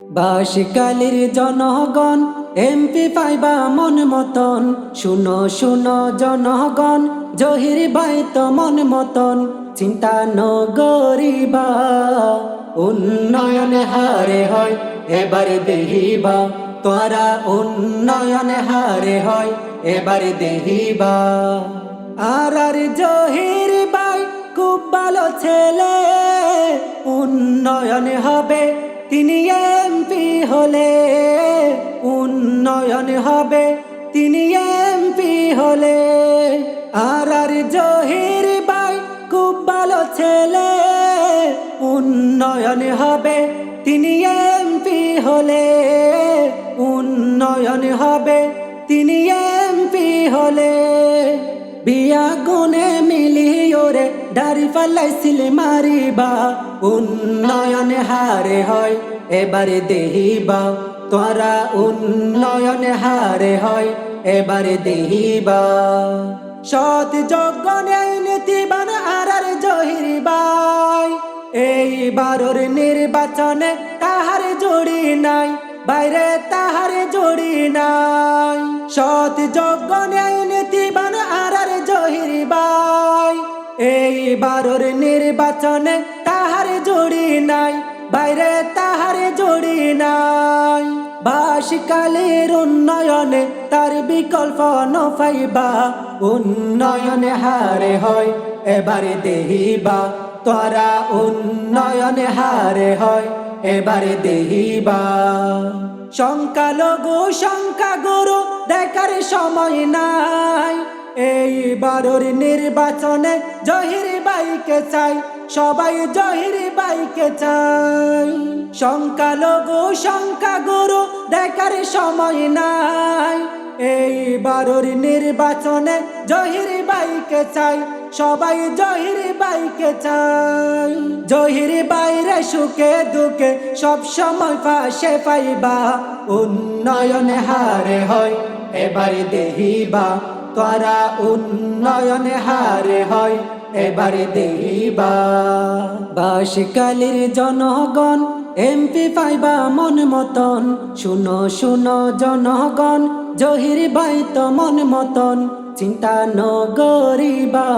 বাসিকালির জনগণ এমপি পাইবা মন মতন। শুনো শুনো, জনগণ, জহির ভাই তো মন মতন। চিন্তা নগরিবা, উন্নয়ন হারে হয়, এবারে দেহিবা। তোরা উন্নয়ন হারে হয়, এবারে দেহিবা। আর আর জহির ভাই, খুব ভালো ছেলে। উন্নয়ন হবে, তিনি হলে উন্নয়ন হবে। তিনি এমপি হলে আর আর জহির ভাই খুব ভালো ছেলে। উন্নয়ন হবে। তিনি এমপি হলে উন্নয়ন হবে। তিনি এমপি হলে বিয়া মিলিওরে দাড়ি ফালাইছিলে মারিবা, উন্নয়ন হারে হয়, এবারে দেহিবা। তোরা উন্নয়ন হারে হয়, এবারে দেহিবা। সৎ যজ্ঞ ন্যায় নীতিবান আর জহিরিবাই এই বারোর নির্বাচনে তাহার জড়ি নাই, বাইরে তাহার জড়ি নাই। সৎ যজ্ঞ ন্যায় নীতিবান আর জহিরিবাই এই বারোর নির্বাচনে তাহার জড়ি নাই, বাইরে তাহার জড়ি নাই। বাসকালের উন্নয়নে তার বিকল্প নফাইবা, উন্নয়নে হারে হয়, এবারে দেহিবা। তোরা উন্নয়নে হারে হয়, এবারে দেহিবা। সংখ্যালঘু সংখ্যা গুরু দেখার সময় নাই। এই বারোর নির্বাচনে জহির বাইকে চাই, সবাই জহির বাইকে চাই। সংখ্যালঘু সংখ্যা গুরু দেখার সময় নাই। এই বারোর নির্বাচনে জহির বাইকে চাই, সবাই জহির বাইকে চাই। জহির বাইরে সুখে দুঃখে সব সময় পাশে পাইবা, উন্নয়নে হারে হয়, এবারে দেহিবা। তোরা উন্নয়নে হারে হয়, এবারে দেহিবা বাসকালির জনগণ এমপি পাইবা মন মতন। শুনো শুনো জনগণ, জহির ভাই তো মন মতন। চিন্তা নগরিবা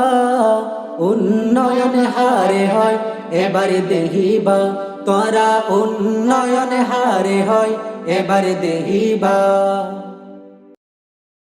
উন্নয়নে হারে হয়, এবারে দেহিবা তোরা উন্নয়নে হারে হয়, এবারে দেহিবা